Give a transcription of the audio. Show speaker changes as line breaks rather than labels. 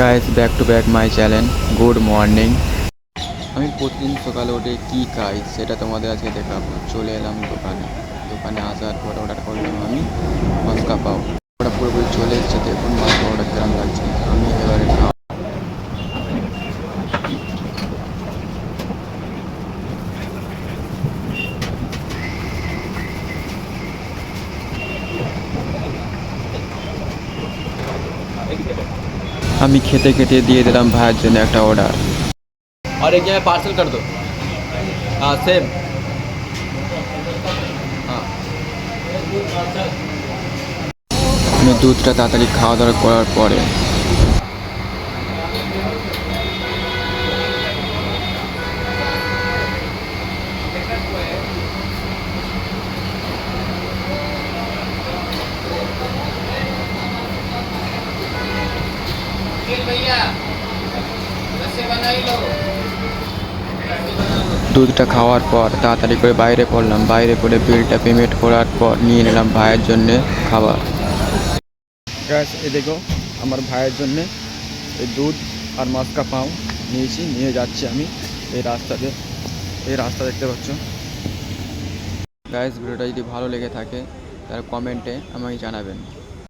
Guys back to back my channel good morning আমি প্রতিদিন সকালে উঠে কী খাই সেটা তোমাদের আজকে দেখাবো। চলে এলাম দোকানে। দোকানে আসার পর অর্ডার করলাম আমি মস্কা পাও ওটা পুরোপুরি চলে এসেছে দেখুন মাস্কা অর্ডার কেমন লাগছে আমি এবারে খাওয়া আমি খেতে খেতে দিয়ে দিলাম ভাইয়ের জন্য একটা অর্ডার
और एक जगह पार्सल कर दो हाँ सेम हाँ
আমি দুধটা তাড়াতাড়ি খাওয়া দাওয়া করার পরে দুধটা খাওয়ার পর তাড়াতাড়ি করে বাইরে পড়লাম। বাইরে পড়ে বিলটা পেমেন্ট করার পর নিয়ে নিলাম ভাইয়ের জন্যে খাবার। গ্যাস এ দেখো আমার ভাইয়ের জন্যে এই দুধ আর মাস্কা পাও নিয়েছি নিয়ে যাচ্ছি আমি এই রাস্তাতে। এই রাস্তা দেখতে পাচ্ছ। গ্যাস ভিডিওটা যদি ভালো লেগে থাকে তাহলে কমেন্টে আমাকে জানাবেন।